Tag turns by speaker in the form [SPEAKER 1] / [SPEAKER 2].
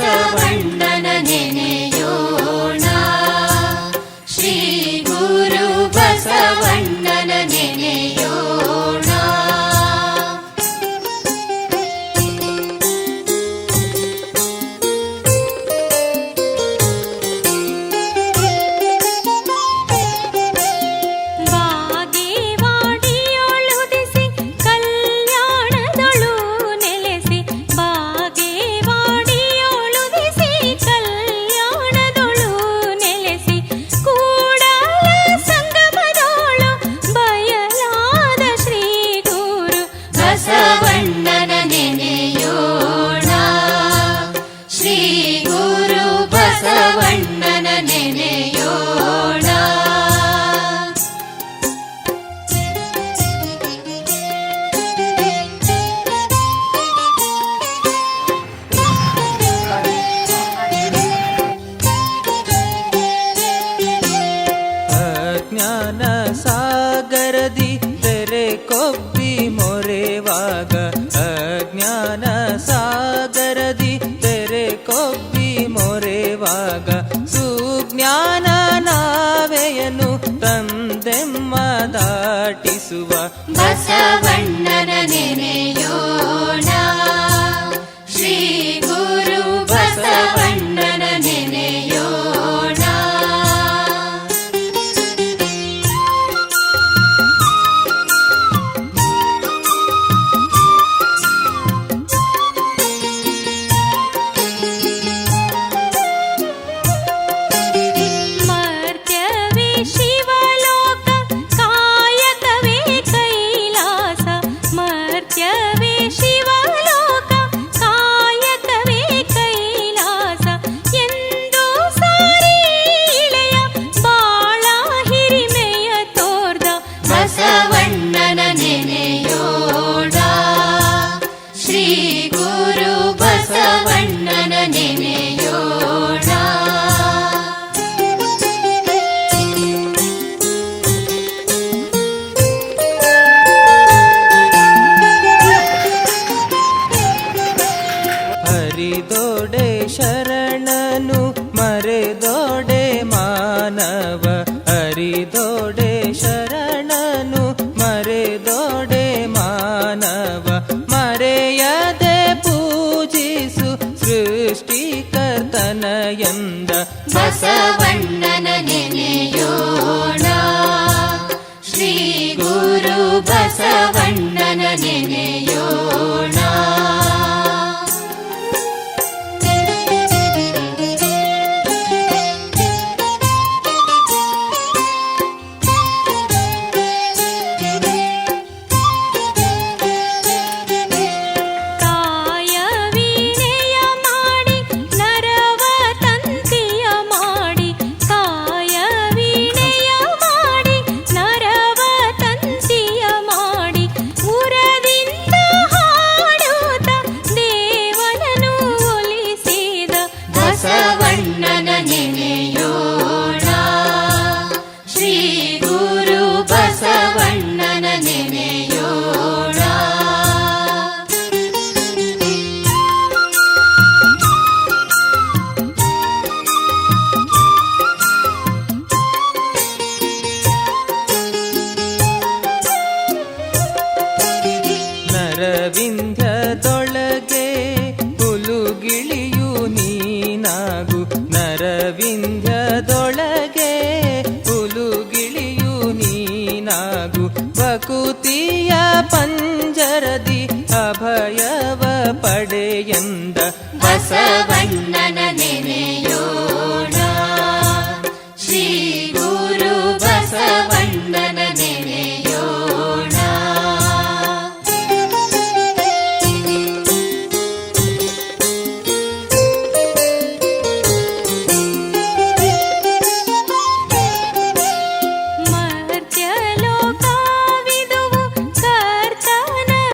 [SPEAKER 1] Basavanna
[SPEAKER 2] Seven. ಸಾಗರದಿ ತೆರೆ ಕೊಬ್ಬಿ ಮೊರೆವಾಗ ಸುಜ್ಞಾನ ನಾವೆಯನು ತಂದೆಮ್ಮ ದಾಟಿಸುವ
[SPEAKER 1] ಬಸವಣ್ಣನ ನೆನೆಯೋಣ ಶ್ರೀ
[SPEAKER 2] ಮುರಿದೋಡೆ ಶರಣನು, ಮರೆದೋಡೆ ಮಾನವ, ಹರಿದೋಡೆ ಶರಣನು, ಮರೆದೋಡೆ ಮಾನವ. ಮರೆಯದೆ ಪೂಜಿಸು ಸೃಷ್ಟಿಕರ್ತನ ಎಂದ
[SPEAKER 1] ಬಸವಣ್ಣನ ನೆನೆಯೋಣ. ಶ್ರೀ ಗುರು ಬಸವಣ್ಣನ ನೆನೆಯೋಣ.
[SPEAKER 2] ವಕುತಿಯ ಪಂಜರದಿ ಅಭಯವ ಪಡೆಯಂದ
[SPEAKER 1] ಬಸವಣ್ಣನ ನೆನೆ.